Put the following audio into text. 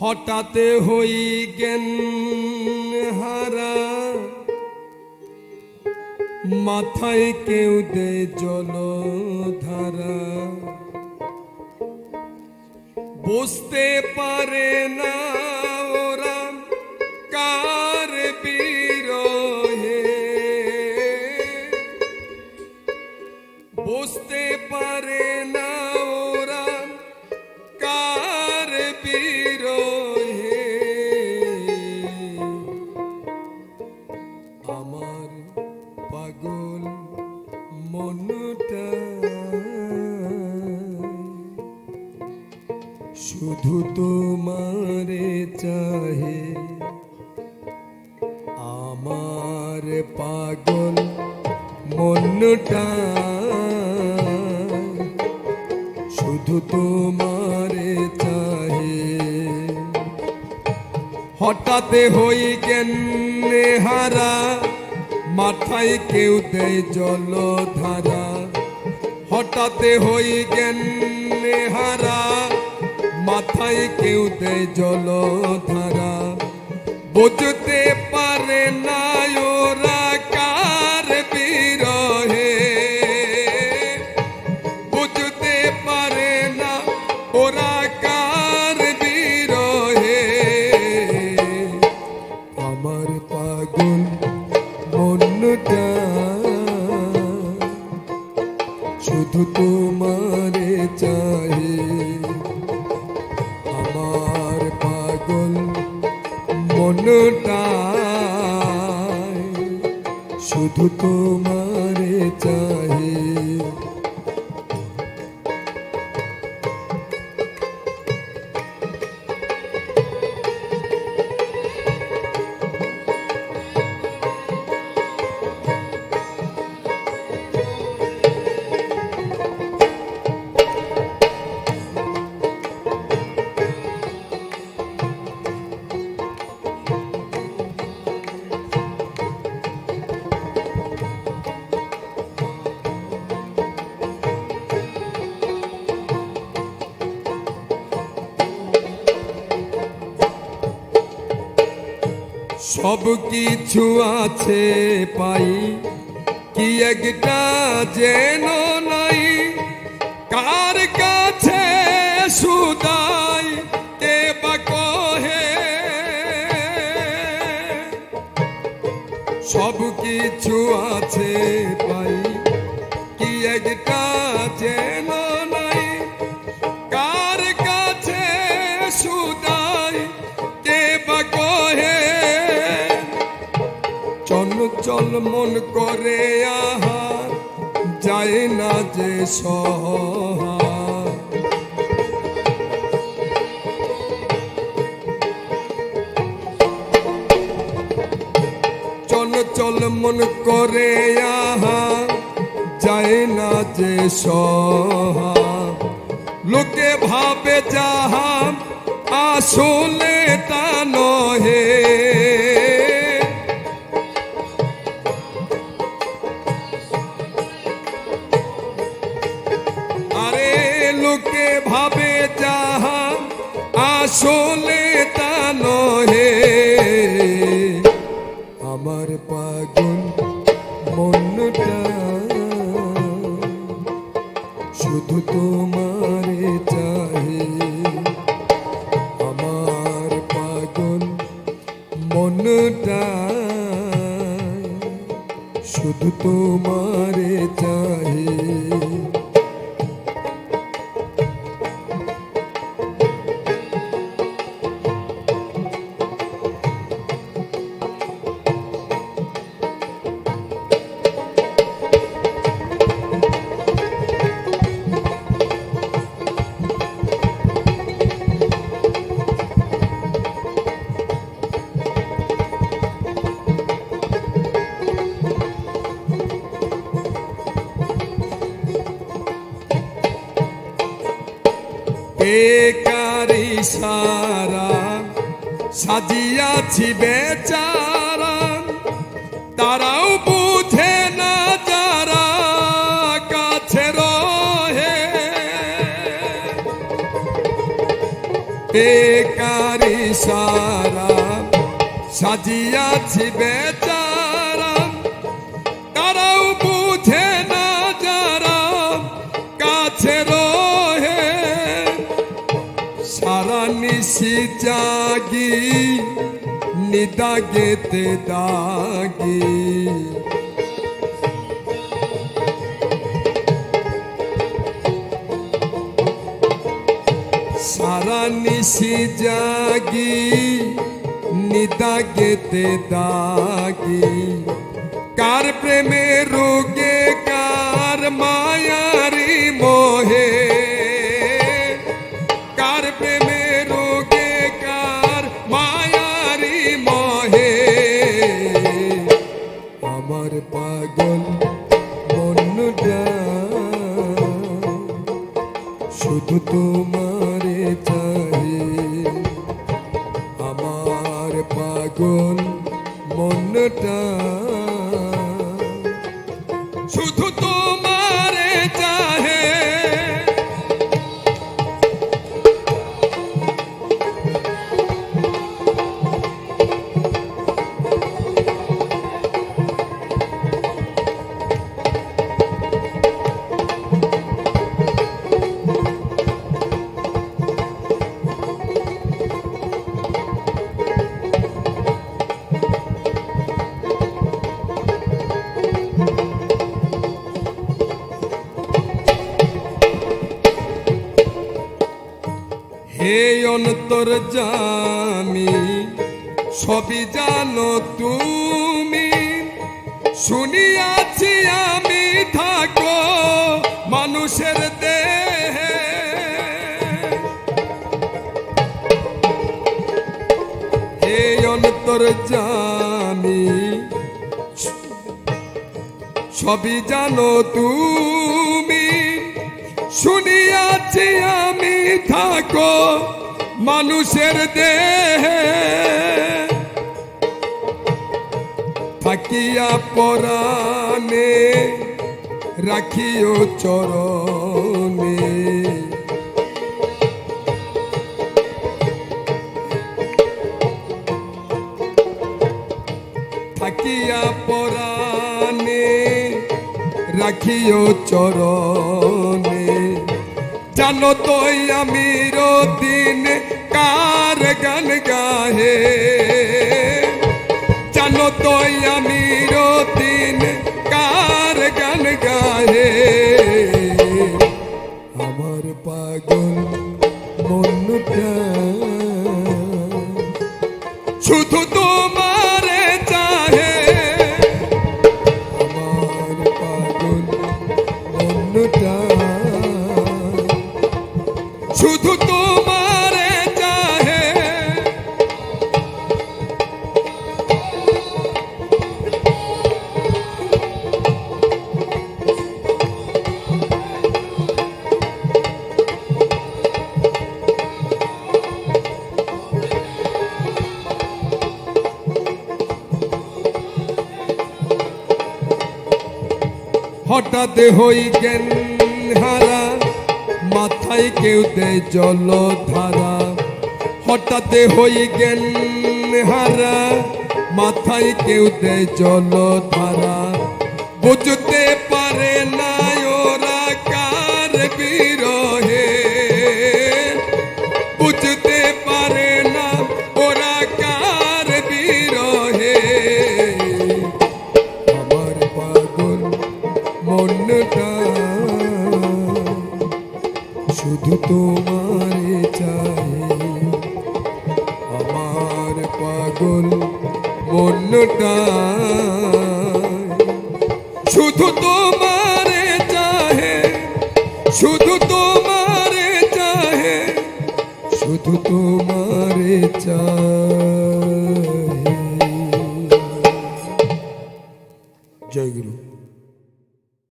হঠাৎ হই জ্ঞান হারা? মাথায় কেউ দে জলধারা। বুঝতে পারে না আমার পাগল মনটা শুধু তোমারে চাহে। হঠাৎ হই জ্ঞানে হারা, মাথায় কেউ দেয় জলধারা। হঠাৎ হই জ্ঞানে হারা মাথায় কেউ দেয় জলধারা। বুঝতে পারে না ওরা কার বিরহে। বুঝতে পারে না ওরা কার বিরহে। আমার পাগল মনটা শুধু তোমারে চাহে। মনটা শুধু তোমারে চাহে সব কিছু আছে পাই। কি একটা যেন নাই। কার কাছে সুদাই, কে বা কহে? সব কিছু আছে পাই। চঞ্চল মন করে আহার, যায় না যে সহা চল মন করে আহা যায় না যে সহা লোকে ভাবে যাহা আসলে তা নহে। পাগল মনটা শুধু তোমার চাহে আমার পাগল মনটা শুধু তোমার চাহে সারা, সাজিয়াছি বেচারা, তারাও বুঝে না যারা কাছে রহে। বেকারি সারা, সাজিয়াছি বেচারা, তারাও বুঝে না जागी, निदा गे ते दागी। सारा निशी जागी, निदा गे ते दागी। कार प्रेमे रोगे, कार माया रे मोहे। হে অন্তর জামি, সবই জানো তুমি। শুনিয়াছি আমি, থাকো মানুষের দেহে। হে অন্তর জামি, সবই জানো তুমি। শুনিয়াছি আমি, থাকো মানুষের দেহে থাকিয়া পরাণে রাখিও চরণে। থাকিয়া পরাণে রাখিও চরণে। জানো তোই আমি দিন কার গান গাহে। জানো তোই আমি দিন কার গান গাহে। আমার পাগল মনটা। শুধু তোমারে চাহে। আমার পাগল মনটা। হঠাৎ হই জ্ঞান হারা, মাথায় কেউ দেয় জল ধারা হঠাৎ হই জ্ঞান হারা, মাথায় কেউ দেয় জল ধারা বুঝতে পারে না ওরা কার বিরহে শুধু তোমারে চাহে শুধু